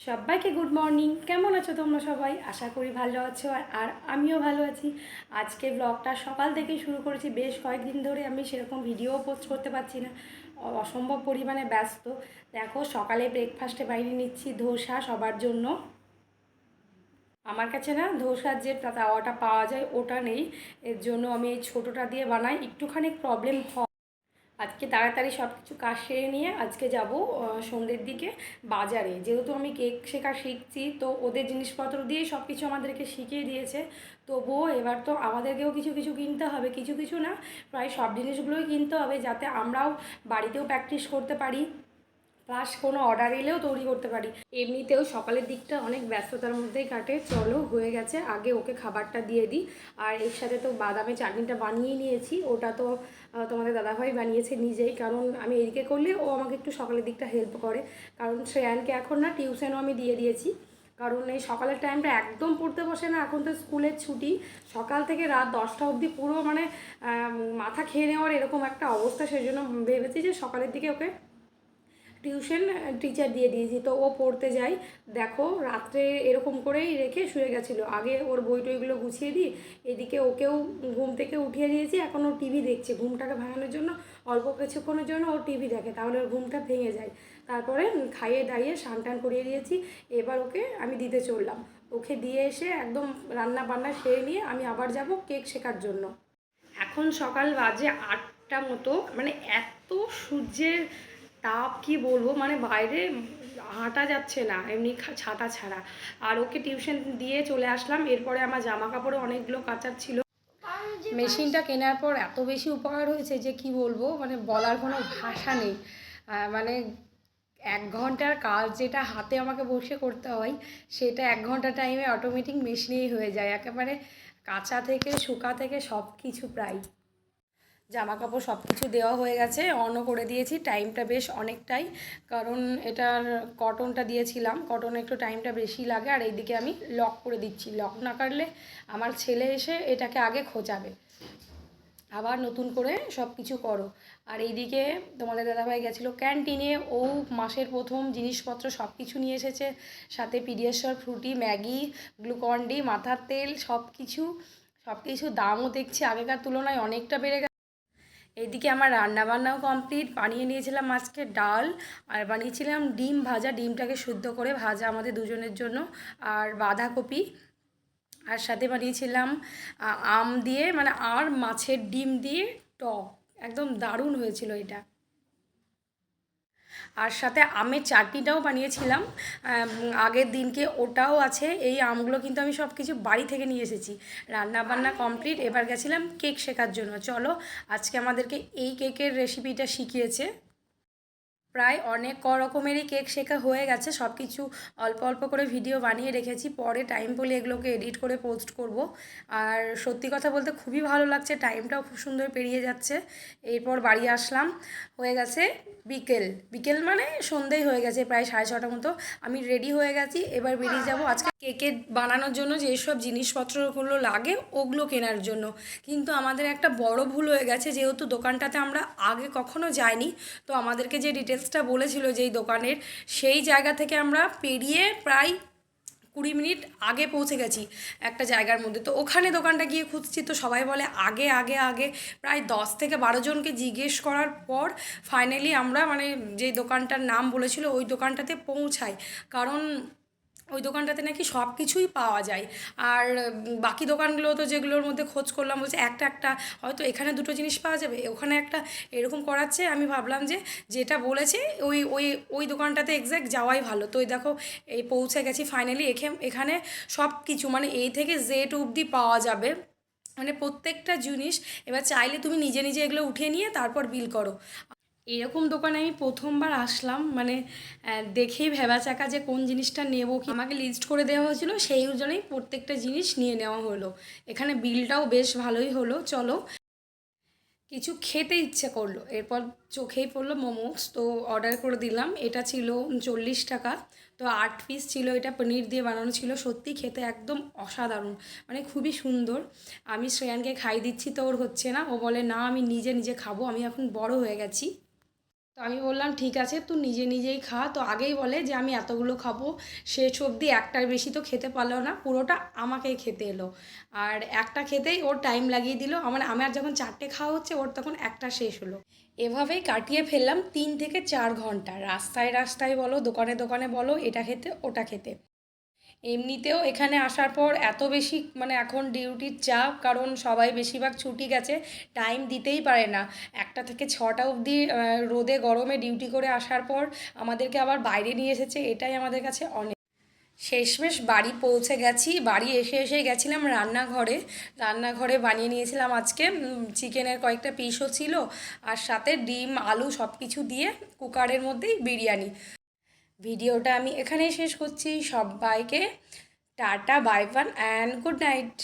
সবাইকে good morning কেমন আছো তোমরা সবাই? আশা করি ভালো আছো। আর আর আমিও ভালো আছি। আজকে ব্লগটা সকাল থেকে শুরু করেছি। বেশ কয়েকদিন ধরে আমি সেরকম ভিডিও পোস্ট করতে পারছি না। অসম্ভব পরিমাণে ব্যস্ত। দেখো, সকালে ব্রেকফাস্টে বাইরে নিচ্ছি ধোসা সবার জন্য। আমার কাছে না ধোসার যে তাওয়াটা পাওয়া যায়, ওটা নেই। এর জন্য আমি এই ছোটোটা দিয়ে বানাই। একটুখানি প্রবলেম হয়। আজকে তাড়াতাড়ি সব কিছু কাজ সেরে নিয়ে আজকে যাব সন্ধ্যের দিকে বাজারে। যেহেতু আমি কেক শেখা শিখছি, তো ওদের জিনিসপত্র দিয়ে সব কিছু আমাদেরকে শিখিয়ে দিয়েছে। তবুও এবার তো আমাদেরকেও কিছু কিছু কিনতে হবে, কিছু কিছু না, প্রায় সব জিনিসগুলোই কিনতে হবে যাতে আমরাও বাড়িতেও প্র্যাকটিস করতে পারি। প্লাস কোনো অর্ডার এলেও তৈরি করতে পারি। এমনিতেও সকালের দিকটা অনেক ব্যস্ততার মধ্যেই কাটে। চলো, হয়ে গেছে। আগে ওকে খাবারটা দিয়ে দিই। আর এর সাথে তো বাদামের চাটনিটা বানিয়ে নিয়েছি। ওটা তো তোমাদের দাদাভাই বানিয়েছে নিজেই। কারণ আমি এদিকে করলে ও আমাকে একটু সকালের দিকটা হেল্প করে। কারণ শ্রেয়ানকে এখন না টিউশনও আমি দিয়ে দিয়েছি। কারণ এই সকালের টাইমটা একদম পড়তে বসে না। এখন তো স্কুলের ছুটি। সকাল থেকে রাত দশটা অবধি পুরো মানে মাথা খেয়ে নেওয়ার এরকম একটা অবস্থা। সেই জন্য ভেবেছি যে সকালের দিকে ওকে টিউশন টিচার দিয়ে দিয়েছি। তো ও পড়তে যায়। দেখো, রাত্রে এরকম করেই রেখে শুয়ে গেছিল। আগে ওর বই টইগুলো গুছিয়ে দিই, এদিকে ওকেও ঘুম থেকে উঠিয়ে দিয়েছি। এখন ও টিভি দেখছে। ঘুমটাকে ভাঙানোর জন্য, অল্প কিছুক্ষণের জন্য ও টিভি দেখে। তাহলে ওর ঘুমটা ভেঙে যায়। তারপরে খাইয়ে দাইয়ে স্নান টান করিয়ে দিয়েছি। এবার ওকে আমি দিতে চললাম। ওকে দিয়ে এসে একদম রান্না বান্না সেরে নিয়ে আমি আবার যাব কেক শেখার জন্য। এখন সকাল বাজে আটটা মতো। মানে এত সূর্যের তাপ কি বলব? মানে বাইরে হাঁটা যাচ্ছে না, এমনি ছাতা ছাড়া। আর ওকে টিউশন দিয়ে চলে আসলাম। এরপরে আমার জামা কাপড়ে অনেকগুলো কাচার ছিল। মেশিনটা কেনার পর এত বেশি উপকার হয়েছে যে কি বলব? মানে বলার কোনো ভাষা নেই। মানে এক ঘণ্টার কাজ যেটা হাতে আমাকে বসে করতে হয়, সেটা এক ঘণ্টা টাইমে অটোমেটিক মেশিনেই হয়ে যায়। একেবারে কাঁচা থেকে, শুকা থেকে সব কিছু প্রায়। জামা কাপড় সব কিছু দেওয়া হয়ে গেছে, অনও করে দিয়েছি টাইমটা বেশ অনেকটাই। কারণ এটার কটনটা দিয়েছিলাম কটনে একটু টাইমটা বেশি লাগে, আর এইদিকে আমি লক করে দিচ্ছি। লক না কাটলে আমার ছেলে এসে এটাকে আগে খোঁচাবে। আবার নতুন করে সব কিছু করো। আর এইদিকে তোমাদের দাদাভাই গেছিল ক্যান্টিনে ও মাসের প্রথম জিনিসপত্র সব কিছু নিয়ে এসেছে। সাথে PediaSure, Frooti, Maggi Glucon D মাথার তেল সব কিছু সব কিছু দামও দেখছি আগেকার তুলনায় অনেকটা বেড়ে গেছে এইদিকে আমার রান্না বান্নাও কমপ্লিট। বানিয়ে নিয়েছিলাম আজকে ডাল, আর বানিয়েছিলাম ডিম ভাজা। ডিমটাকে শুদ্ধ করে ভাজা আমাদের দুজনের জন্য, আর বাঁধাকপি। আর সাথে বানিয়েছিলাম আম দিয়ে মানে আর মাছের ডিম দিয়ে টক। একদম দারুণ হয়েছিল এটা। আর সাথে আমের চাটনিটাও বানিয়েছিলাম। আগের দিনকে ওটাও আছে। এই আমগুলো কিন্তু আমি সব কিছু বাড়ি থেকে নিয়ে এসেছি। রান্না বান্না কমপ্লিট। এবার গেছিলাম কেক শেখার জন্য। চলো, আজকে আমাদেরকে এই কেকের রেসিপিটা শিখিয়েছে। প্রায় অনেক ক রকমেরই কেক শেখা হয়ে গেছে। সব কিছু অল্প অল্প করে ভিডিও বানিয়ে রেখেছি। পরে টাইম পেলে এগুলোকে এডিট করে পোস্ট করব। আর সত্যি কথা বলতে খুবই ভালো লাগছে। টাইমটাও খুব সুন্দর পেরিয়ে যাচ্ছে। এরপর বাড়ি আসলাম। হয়ে গেছে বিকেল বিকেল মানে সন্ধেই হয়ে গেছে, প্রায় সাড়ে ছটা মতো। আমি রেডি হয়ে গেছি, এবার বেরিয়ে যাব। আজকে কেকে বানানোর জন্য যেসব জিনিসপত্রগুলো লাগে, ওগুলো কেনার জন্য। কিন্তু আমাদের একটা বড় ভুল হয়ে গেছে, যেহেতু দোকানটাতে আমরা আগে কখনো যাইনি, তো আমাদেরকে যে ডিটেলসটা বলেছিল যেই দোকানের, সেই জায়গা থেকে আমরা পেরিয়ে প্রায় কুড়ি মিনিট আগে পৌঁছে গেছি একটা জায়গার মধ্যে। তো ওখানে দোকানটা গিয়ে খুঁজছি, তো সবাই বলে আগে আগে আগে। প্রায় দশ থেকে বারো জনকে জিজ্ঞেস করার পর ফাইনালি আমরা মানে যে দোকানটার নাম বলেছিল, ওই দোকানটাতে পৌঁছাই। কারণ ওই দোকানটাতে নাকি সব কিছুই পাওয়া যায়। আর বাকি দোকানগুলো তো যেগুলোর মধ্যে খোঁজ করলাম বলছে একটা একটা, হয়তো এখানে দুটো জিনিস পাওয়া যাবে, ওখানে একটা এরকম করাচ্ছে, আমি ভাবলাম যে যেটা বলেছে ওই ওই ওই দোকানটাতে এক্স্যাক্ট যাওয়াই ভালো। তো এই দেখো, এই পৌঁছে গেছি ফাইনালি এখানে সব কিছু মানে এই থেকে জেড অবধি পাওয়া যাবে। মানে প্রত্যেকটা জিনিস, এবার চাইলে তুমি নিজে নিজে এগুলো উঠিয়ে নিয়ে তারপর বিল করো। এরকম দোকানে আমি প্রথমবার আসলাম মানে দেখেই ভেবা চাকা যে কোন জিনিসটা নেব কি, আমাকে লিস্ট করে দেওয়া হয়েছিল, সেই অনুযায়ী প্রত্যেকটা জিনিস নিয়ে নেওয়া হলো। এখানে বিলটাও বেশ ভালোই হলো, চলো। কিছু খেতে ইচ্ছে করল, এরপর চোখেই পড়ল মোমোস, তো অর্ডার করে দিলাম, এটা ছিল চল্লিশ টাকা। তো আট পিস ছিল, এটা পনির দিয়ে বানানো ছিল, সত্যি খেতে একদম অসাধারণ মানে খুবই সুন্দর। আমি শ্রেয়ানকে খাই দিচ্ছি তো ওর হচ্ছে না, ও বলে, না, আমি নিজে নিজে খাব, আমি এখন বড় হয়ে গেছি। তো আমি বললাম, ঠিক আছে, তুই নিজে নিজেই খা। তো আগেই বলে যে, আমি এতগুলো খাব, শেষ অবধি একটার বেশি তো খেতে পারল না, পুরোটা আমাকে খেতে এলো। আর একটা খেতেই ওর টাইম লাগিয়ে দিল। আমার আমার যখন চারটে খাওয়া হচ্ছে, ওর তখন একটা শেষ হলো। এভাবেই কাটিয়ে ফেললাম তিন থেকে চার ঘণ্টা। রাস্তায় রাস্তায় বলো, দোকানে দোকানে বলো, এটা খেতে, ওটা খেতে। এমনিতেও এখানে আসার পর এত বেশি মানে এখন ডিউটির চাপ, কারণ সবাই বেশিরভাগ ছুটি গেছে টাইম দিতেই পারে না। একটা থেকে ছটা অবধি রোদে গরমে ডিউটি করে আসার পর আমাদেরকে আবার বাইরে নিয়ে এসেছে, এটাই আমাদের কাছে অনেক শেষমেশ বাড়ি পৌঁছে গেছি। বাড়ি এসে এসে গেছিলাম রান্নাঘরে। রান্নাঘরে বানিয়ে নিয়েছিলাম আজকে চিকেনের কয়েকটা পিসও ছিল, আর সাথে ডিম, আলু সব কিছু দিয়ে কুকারের মধ্যেই বিরিয়ানি। ভিডিওটা আমি এখানেই শেষ করছি সবাইকে tata bye one and good night